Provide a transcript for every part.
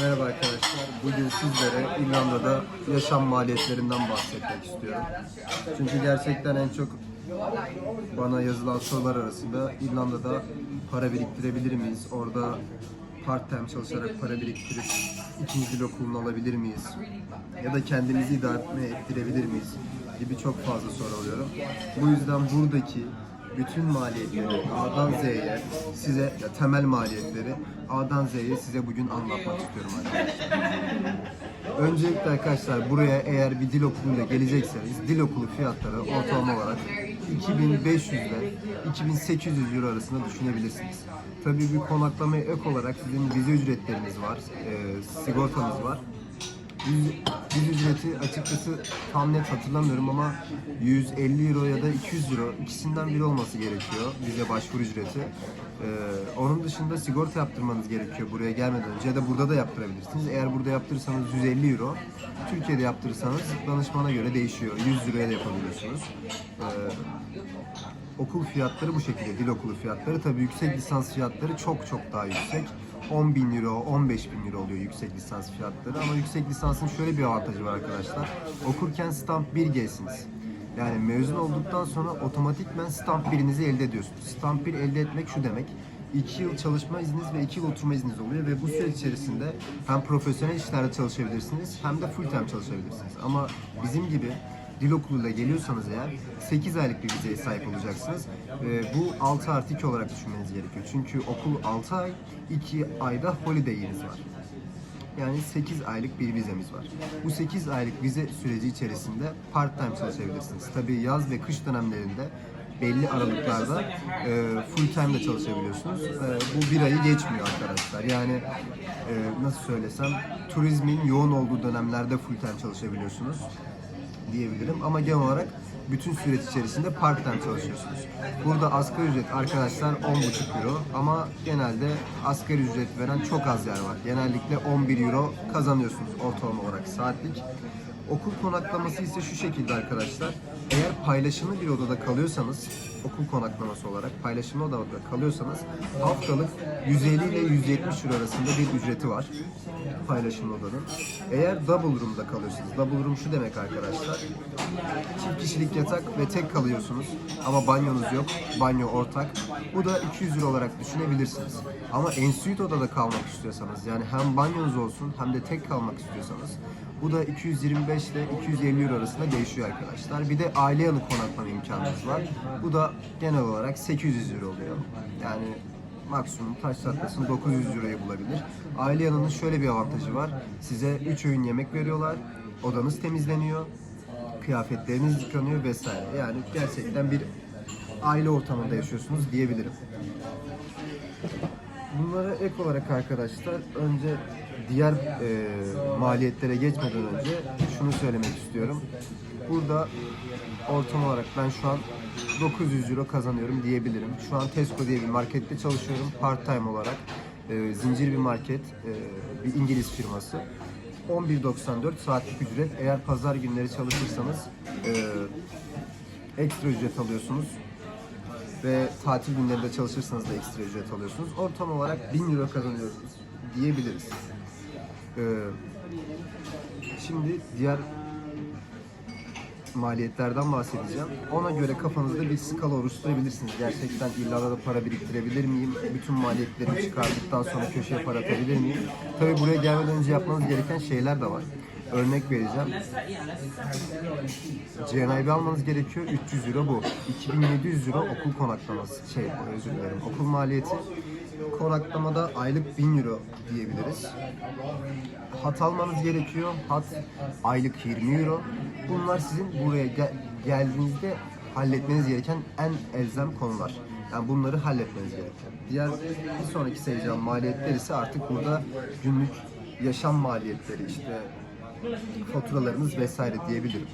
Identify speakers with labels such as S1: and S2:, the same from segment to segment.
S1: Merhaba arkadaşlar. Bugün sizlere İrlanda'da yaşam maliyetlerinden bahsetmek istiyorum. Çünkü gerçekten en çok bana yazılan sorular arasında İrlanda'da para biriktirebilir miyiz? Orada part time çalışarak para biriktirip ikinci dil okulunu alabilir miyiz? Ya da kendimizi idare ettirebilir miyiz? Gibi çok fazla soru alıyorum. Bu yüzden buradaki bütün maliyetleri A'dan Z'ye size ya temel maliyetleri A'dan Z'ye size bugün anlatmak istiyorum arkadaşlar. Öncelikle arkadaşlar buraya eğer bir dil okuluyla gelecekseniz dil okulu fiyatları ortalama olarak 2500 ile 2800 euro arasında düşünebilirsiniz. Tabii bir konaklamaya ek olarak sizin vize ücretleriniz var, e, sigortanız var. Yüz, yüz ücreti açıkçası tam net hatırlamıyorum ama 150 euro ya da 200 euro ikisinden biri olması gerekiyor vize başvuru ücreti. Ee, onun dışında sigorta yaptırmanız gerekiyor buraya gelmeden önce ya da burada da yaptırabilirsiniz. Eğer burada yaptırırsanız 150 euro, Türkiye'de yaptırırsanız danışmana göre değişiyor. 100 euroya da yapabiliyorsunuz. Ee, okul fiyatları bu şekilde, dil okulu fiyatları. Tabii yüksek lisans fiyatları çok çok daha yüksek. 10 bin euro, 15 bin euro oluyor yüksek lisans fiyatları. Ama yüksek lisansın şöyle bir avantajı var arkadaşlar. Okurken stamp 1G'siniz. Yani mezun olduktan sonra otomatikmen stamp 1'inizi elde ediyorsunuz. Stamp 1 elde etmek şu demek. 2 yıl çalışma izniniz ve 2 yıl oturma izniniz oluyor ve bu süreç içerisinde hem profesyonel işlerde çalışabilirsiniz hem de full time çalışabilirsiniz. Ama bizim gibi dil okuluyla geliyorsanız eğer 8 aylık bir vizeye sahip olacaksınız. Ee, bu 6 artı 2 olarak düşünmeniz gerekiyor. Çünkü okul 6 ay, 2 ayda holiday'iniz var. Yani 8 aylık bir vizemiz var. Bu 8 aylık vize süreci içerisinde part time çalışabilirsiniz. Tabii yaz ve kış dönemlerinde belli aralıklarda e, full time de çalışabiliyorsunuz. E, bu bir ayı geçmiyor arkadaşlar. Yani e, nasıl söylesem turizmin yoğun olduğu dönemlerde full time çalışabiliyorsunuz diyebilirim. Ama genel olarak bütün süreç içerisinde part time çalışıyorsunuz. Burada asgari ücret arkadaşlar 10,5 euro ama genelde asgari ücret veren çok az yer var. Genellikle 11 euro kazanıyorsunuz ortalama olarak saatlik. Okul konaklaması ise şu şekilde arkadaşlar. Eğer paylaşımlı bir odada kalıyorsanız, okul konaklaması olarak paylaşımlı odada kalıyorsanız haftalık 150 ile 170 euro arasında bir ücreti var paylaşımlı odanın. Eğer double room'da kalıyorsunuz, double room şu demek arkadaşlar. Çift kişilik yatak ve tek kalıyorsunuz ama banyonuz yok, banyo ortak. Bu da 200 euro olarak düşünebilirsiniz. Ama en suite odada kalmak istiyorsanız yani hem banyonuz olsun hem de tek kalmak istiyorsanız bu da 225 ile 250 euro arasında değişiyor arkadaşlar. Bir de aile yanı konaklama imkanınız var. Bu da genel olarak 800 euro oluyor. Yani maksimum taş çatlasın 900 euroyu bulabilir. Aile yanının şöyle bir avantajı var. Size 3 öğün yemek veriyorlar. Odanız temizleniyor. Kıyafetleriniz yıkanıyor vesaire. Yani gerçekten bir aile ortamında yaşıyorsunuz diyebilirim. Bunlara ek olarak arkadaşlar önce diğer e, maliyetlere geçmeden önce şunu söylemek istiyorum. Burada ortam olarak ben şu an 900 euro kazanıyorum diyebilirim. Şu an Tesco diye bir markette çalışıyorum part time olarak. E, zincir bir market, e, bir İngiliz firması. 11.94 saatlik ücret. Eğer pazar günleri çalışırsanız e, ekstra ücret alıyorsunuz ve tatil günlerinde çalışırsanız da ekstra ücret alıyorsunuz. Ortam olarak 1000 euro kazanıyoruz diyebiliriz. Ee, şimdi diğer maliyetlerden bahsedeceğim. Ona göre kafanızda bir skala oluşturabilirsiniz. Gerçekten illa da para biriktirebilir miyim? Bütün maliyetlerimi çıkardıktan sonra köşeye para atabilir miyim? Tabii buraya gelmeden önce yapmanız gereken şeyler de var. Örnek vereceğim. GNIB almanız gerekiyor. 300 euro bu. 2700 euro okul konaklaması. Şey özür dilerim. Okul maliyeti. Konaklamada aylık 1000 euro diyebiliriz. Hat almanız gerekiyor. Hat aylık 20 euro. Bunlar sizin buraya gel- geldiğinizde halletmeniz gereken en elzem konular. Yani bunları halletmeniz gerekiyor. Diğer bir sonraki sayacağım maliyetler ise artık burada günlük yaşam maliyetleri işte faturalarınız vesaire diyebilirim.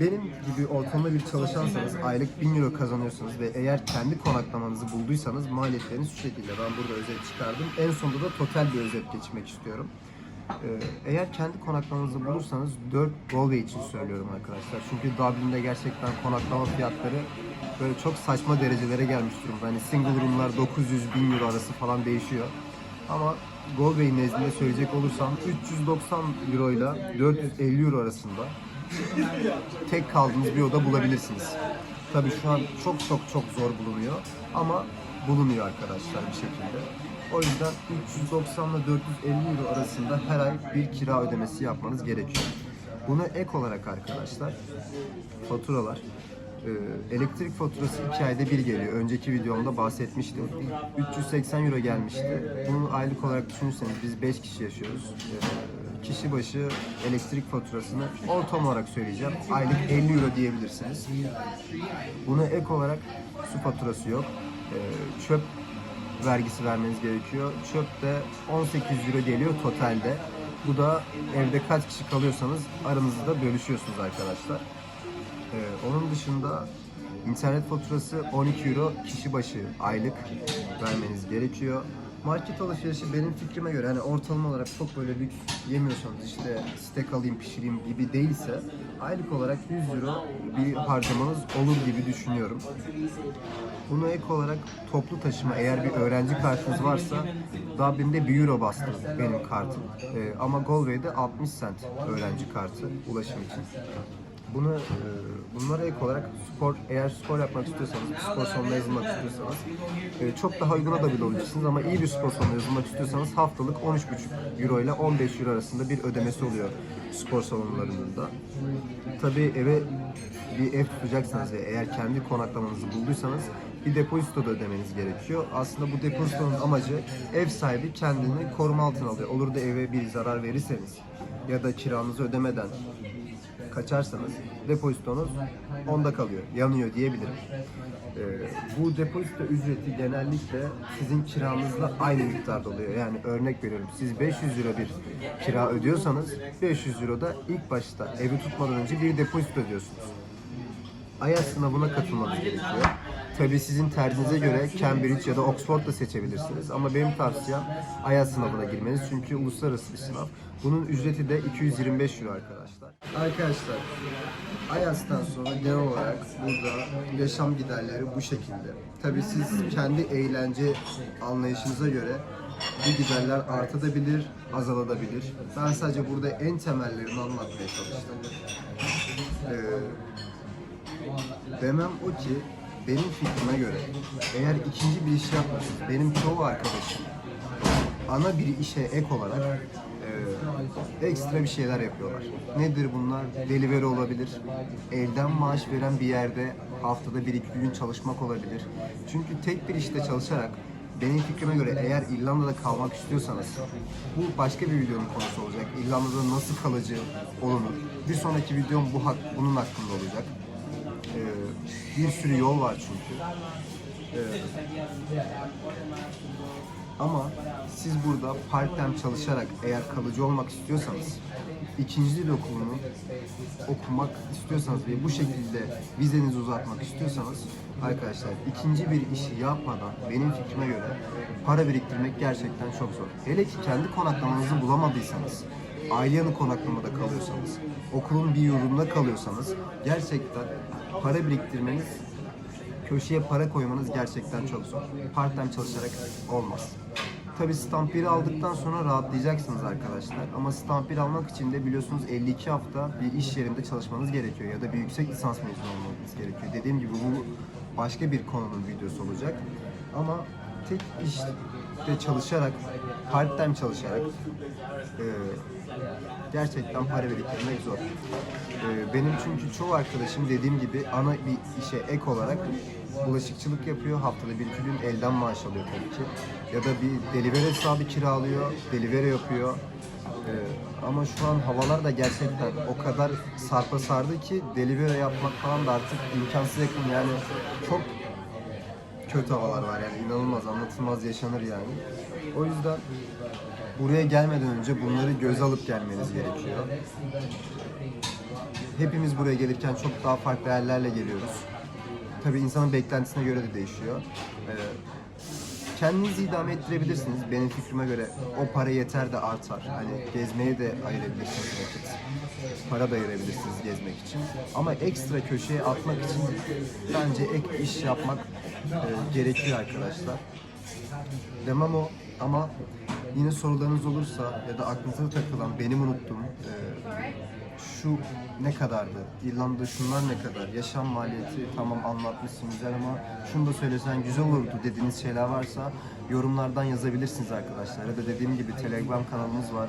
S1: Benim gibi ortalama bir çalışansanız aylık 1000 euro kazanıyorsanız ve eğer kendi konaklamanızı bulduysanız maliyetleriniz şu şekilde. Ben burada özet çıkardım. En sonunda da total bir özet geçmek istiyorum. Ee, Eğer kendi konaklamanızı bulursanız 4 Galway için söylüyorum arkadaşlar. Çünkü Dublin'de gerçekten konaklama fiyatları böyle çok saçma derecelere gelmiş durumda. Hani single room'lar 900 bin euro arası falan değişiyor. Ama Golbey nezdinde söyleyecek olursam 390 euro ile 450 euro arasında tek kaldığınız bir oda bulabilirsiniz. Tabii şu an çok çok çok zor bulunuyor ama bulunuyor arkadaşlar bir şekilde. O yüzden 390 ile 450 euro arasında her ay bir kira ödemesi yapmanız gerekiyor. Buna ek olarak arkadaşlar faturalar ee, elektrik faturası 2 ayda bir geliyor. Önceki videomda bahsetmiştim. 380 euro gelmişti. Bunu aylık olarak düşünürseniz biz 5 kişi yaşıyoruz. Ee, kişi başı elektrik faturasını ortam olarak söyleyeceğim. Aylık 50 euro diyebilirsiniz. Buna ek olarak su faturası yok. Ee, çöp vergisi vermeniz gerekiyor. Çöp de 18 euro geliyor totalde. Bu da evde kaç kişi kalıyorsanız aranızda bölüşüyorsunuz arkadaşlar. Ee, onun dışında internet faturası 12 euro kişi başı aylık vermeniz gerekiyor. Market alışverişi benim fikrime göre hani ortalama olarak çok böyle lüks yemiyorsanız işte steak alayım pişireyim gibi değilse aylık olarak 100 euro bir harcamanız olur gibi düşünüyorum. Buna ek olarak toplu taşıma eğer bir öğrenci kartınız varsa Dublin'de 1 euro bastı benim kartım. Ee, ama Galway'de 60 cent öğrenci kartı ulaşım için. Bunu e, bunlara ek olarak spor eğer spor yapmak istiyorsanız, spor salonuna yazılmak istiyorsanız e, çok daha uyguna da bulabilirsiniz ama iyi bir spor salonuna yazılmak istiyorsanız haftalık 13,5 euro ile 15 euro arasında bir ödemesi oluyor spor salonlarında. Tabii eve bir ev tutacaksanız ve eğer kendi konaklamanızı bulduysanız bir depozito da ödemeniz gerekiyor. Aslında bu depozitonun amacı ev sahibi kendini koruma altına alıyor. Olur da eve bir zarar verirseniz ya da kiranızı ödemeden kaçarsanız depozitonuz onda kalıyor, yanıyor diyebilirim. Ee, bu depozito ücreti genellikle sizin kiranızla aynı miktarda oluyor. Yani örnek veriyorum siz 500 euro bir kira ödüyorsanız 500 euro da ilk başta evi tutmadan önce bir depozito ödüyorsunuz. IELTS sınavına katılmanız gerekiyor. Tabii sizin tercihinize göre Cambridge ya da Oxford da seçebilirsiniz. Ama benim tavsiyem IELTS sınavına girmeniz çünkü uluslararası bir sınav. Bunun ücreti de 225 euro arkadaşlar. Arkadaşlar, IELTS'tan sonra genel olarak burada yaşam giderleri bu şekilde. Tabii siz kendi eğlence anlayışınıza göre bu giderler artabilir, azalabilir. Ben sadece burada en temellerini anlatmaya çalıştım. Ee, Demem o ki benim fikrime göre eğer ikinci bir iş yapmıyorsanız benim çoğu arkadaşım ana bir işe ek olarak e, ekstra bir şeyler yapıyorlar. Nedir bunlar? Delivery olabilir. Evden maaş veren bir yerde haftada bir iki gün çalışmak olabilir. Çünkü tek bir işte çalışarak benim fikrime göre eğer İrlanda'da kalmak istiyorsanız bu başka bir videonun konusu olacak. İrlanda'da nasıl kalıcı olunur. Bir sonraki videom bu hak, bunun hakkında olacak. Ee, bir sürü yol var çünkü. Ee, ama siz burada part çalışarak eğer kalıcı olmak istiyorsanız ikinci dil okulunu okumak istiyorsanız ve bu şekilde vizenizi uzatmak istiyorsanız arkadaşlar ikinci bir işi yapmadan benim fikrime göre para biriktirmek gerçekten çok zor. Hele ki kendi konaklamanızı bulamadıysanız aile yanı konaklamada kalıyorsanız, okulun bir yurdunda kalıyorsanız gerçekten para biriktirmeniz, köşeye para koymanız gerçekten çok zor. Part time çalışarak olmaz. Tabi stamp 1'i aldıktan sonra rahatlayacaksınız arkadaşlar. Ama stamp 1 almak için de biliyorsunuz 52 hafta bir iş yerinde çalışmanız gerekiyor. Ya da bir yüksek lisans mezunu olmanız gerekiyor. Dediğim gibi bu başka bir konunun videosu olacak. Ama tek işte çalışarak, part time çalışarak e, gerçekten para biriktirmek zor. Ee, benim çünkü çoğu arkadaşım dediğim gibi ana bir işe ek olarak bulaşıkçılık yapıyor. Haftada bir iki gün elden maaş alıyor tabii ki. Ya da bir delivery hesabı kiralıyor, delivery yapıyor. Ee, ama şu an havalar da gerçekten o kadar sarpa sardı ki delivery yapmak falan da artık imkansız yakın yani çok kötü havalar var yani inanılmaz anlatılmaz yaşanır yani. O yüzden buraya gelmeden önce bunları göz alıp gelmeniz gerekiyor. Hepimiz buraya gelirken çok daha farklı yerlerle geliyoruz. Tabii insanın beklentisine göre de değişiyor. Ee, kendinizi idame ettirebilirsiniz. Benim fikrime göre o para yeter de artar. Hani gezmeye de ayırabilirsiniz vakit. Para da ayırabilirsiniz gezmek için. Ama ekstra köşeye atmak için bence ek iş yapmak e, gerekiyor arkadaşlar. Demem o ama Yine sorularınız olursa ya da aklınıza takılan, benim unuttuğum e, şu ne kadardı, İrlanda şunlar ne kadar, yaşam maliyeti tamam anlatmışsın güzel ama şunu da söylesen güzel olurdu dediğiniz şeyler varsa yorumlardan yazabilirsiniz arkadaşlar. Ya da dediğim gibi Telegram kanalımız var.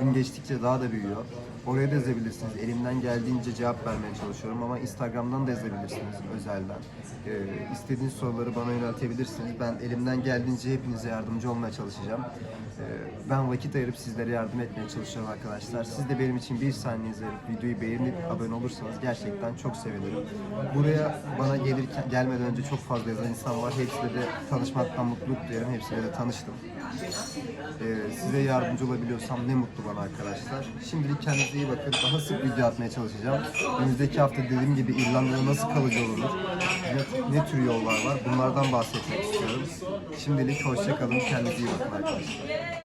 S1: Gün geçtikçe daha da büyüyor. Oraya da yazabilirsiniz. Elimden geldiğince cevap vermeye çalışıyorum ama Instagram'dan da yazabilirsiniz özelden. Ee, istediğiniz soruları bana yöneltebilirsiniz. Ben elimden geldiğince hepinize yardımcı olmaya çalışacağım. Ee, ben vakit ayırıp sizlere yardım etmeye çalışıyorum arkadaşlar. Siz de benim için bir saniye izleyip videoyu beğenip abone olursanız gerçekten çok sevinirim. Buraya bana gelirken gelmeden önce çok fazla yazan insan var. Hepsiyle de tanışmaktan mutluluk duyarım. Hepsiyle de tanıştım. Ee, size yardımcı olabiliyorsam ne mutlu bana arkadaşlar. Şimdilik kendinize iyi bakın. Daha sık video atmaya çalışacağım. Önümüzdeki hafta dediğim gibi İrlanda'da nasıl kalıcı olunur? Ne, ne tür yollar var? Bunlardan bahsetmek istiyorum. Şimdilik hoşça kalın. Kendinize iyi bakın arkadaşlar.